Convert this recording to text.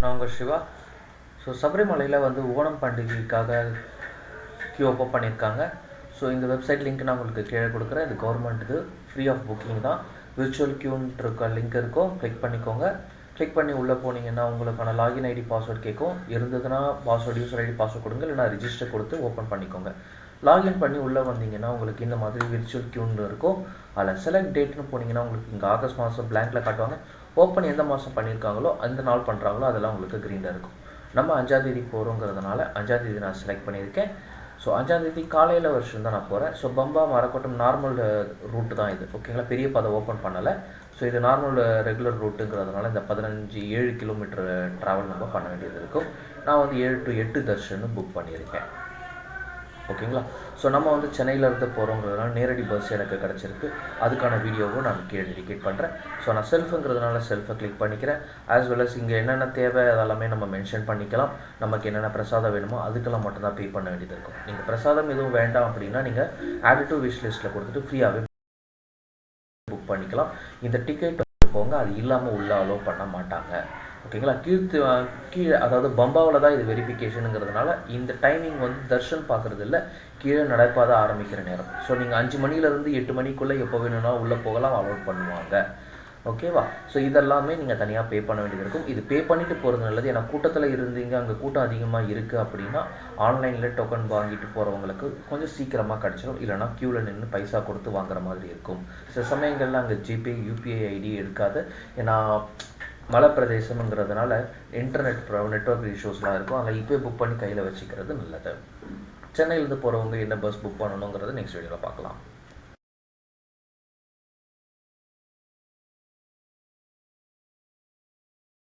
நான் உங்கள் சிவா. ஸோ சபரிமலையில் வந்து ஓணம் பண்டிகைக்காக கியூ ஓப்பன் பண்ணியிருக்காங்க. ஸோ இந்த வெப்சைட் லிங்க் நான் உங்களுக்கு கீழே கொடுக்குறேன். இது கவர்மெண்ட்டுக்கு ஃப்ரீ ஆஃப் புக்கிங் தான். விர்ச்சுவல் கியூன்ட்டு இருக்க லிங்க் இருக்கும். கிளிக் பண்ணிக்கோங்க. கிளிக் பண்ணி உள்ளே போனீங்கன்னா உங்களுக்கான லாகின் ஐடி பாஸ்வேர்ட் கேட்கும். இருந்ததுன்னா பாஸ்வேர்டு யூசர் ஐடி பாஸ்வேர்ட் கொடுங்க. இல்லைனா ரிஜிஸ்டர் கொடுத்து ஓப்பன் பண்ணிக்கோங்க. லாகின் பண்ணி உள்ளே வந்தீங்கன்னா உங்களுக்கு இந்த மாதிரி விர்ச்சுவல் கியூன்னு இருக்கும். அதில் செலக்ட் டேட்னு போனீங்கன்னா உங்களுக்கு இங்கே ஆகஸ்ட் மாதம் பிளாங்கில் காட்டுவாங்க. ஓப்பன் எந்த மாதம் பண்ணியிருக்காங்களோ அந்த நாள் பண்ணுறாங்களோ அதெல்லாம் உங்களுக்கு க்ரீனாக இருக்கும். நம்ம அஞ்சாந்தேதி போகிறோங்கிறதுனால அஞ்சாந்தேதி நான் செலக்ட் பண்ணியிருக்கேன். ஸோ அஞ்சாந்தேதி காலையில் வருஷம் தான் நான் போகிறேன் so Pamba Marakkoottam normal route தான் இது. ஓகேங்களா பெரிய பாதை ஓப்பன் பண்ணலை. ஸோ இது நார்மல் ரெகுலர் ரூட்டுங்கிறதுனால இந்த பதினஞ்சு ஏழு கிலோமீட்டர் ட்ராவல் நம்ம பண்ண வேண்டியது இருக்கும். நான் வந்து ஏழு டு எட்டு தர்ஷன் புக் பண்ணியிருக்கேன். ஓகேங்களா? ஸோ நம்ம வந்து சென்னையிலேருந்து போகிறோங்கிறதுனால நேரடி பஸ் எனக்கு கிடச்சிருக்கு. அதுக்கான வீடியோவும் நான் கீழே டெடிகேட் பண்ணுறேன் ஸோ நான் செல்ஃபுங்கிறதுனால செல்ஃபை கிளிக் பண்ணிக்கிறேன். ஆஸ் வெல் அஸ் இங்கே என்னென்ன தேவை அதெல்லாமே நம்ம மென்ஷன் பண்ணிக்கலாம். நமக்கு என்னென்ன பிரசாதம் வேணுமோ அதுக்கெல்லாம் மட்டும்தான் பே பண்ண வேண்டியது இருக்கும். நீங்கள் பிரசாதம் எதுவும் வேண்டாம் அப்படின்னா நீங்கள் ஆட் டு விஷ் லிஸ்ட்டில் கொடுத்துட்டு ஃப்ரீயாகவே புக் பண்ணிக்கலாம். இந்த டிக்கெட் போங்க. அது இல்லாமல் உள்ளே அலோவ் பண்ண மாட்டாங்க. ஓகேங்களா? கீழ்த்து கீழே அதாவது பம்பாவில் தான் இது வெரிஃபிகேஷனுங்கிறதுனால இந்த டைமிங் வந்து தர்ஷன் பார்க்குறது இல்லை கீழே நடப்பாத ஆரம்பிக்கிற நேரம். ஸோ நீங்கள் அஞ்சு மணிலேருந்து எட்டு மணிக்குள்ளே எப்போ வேணும்னா உள்ளே போகலாம் அலோட் பண்ணுவாங்க. ஓகேவா? ஸோ இதெல்லாமே நீங்கள் தனியாக பே பண்ண வேண்டியது இருக்கும். இது பே பண்ணிட்டு போகிறது நல்லது. ஏன்னா கூட்டத்தில் இருந்தீங்க அங்கே கூட்டம் அதிகமாக இருக்குது அப்படின்னா ஆன்லைனில் டோக்கன் வாங்கிட்டு போகிறவங்களுக்கு கொஞ்சம் சீக்கிரமாக கிடச்சிடும் இல்லைனா க்யூவில் நின்று பைசா கொடுத்து வாங்குற மாதிரி இருக்கும். சில சமயங்களில் அங்கே ஜிபே யூபிஐ ஐடி எடுக்காது. ஏன்னா மலை பிரதேசம்ங்கிறதுனால இன்டர்நெட் நெட்ஒர்க் இஷ்யூஸ்லாம் இருக்கும். அங்கே இப்போயே புக் பண்ணி கையில் வச்சுக்கிறது நல்லது. சென்னையிலேருந்து போகிறவங்க என்ன பஸ் புக் பண்ணணுங்கிறத நெக்ஸ்ட் வீடியோவில் பார்க்கலாம்.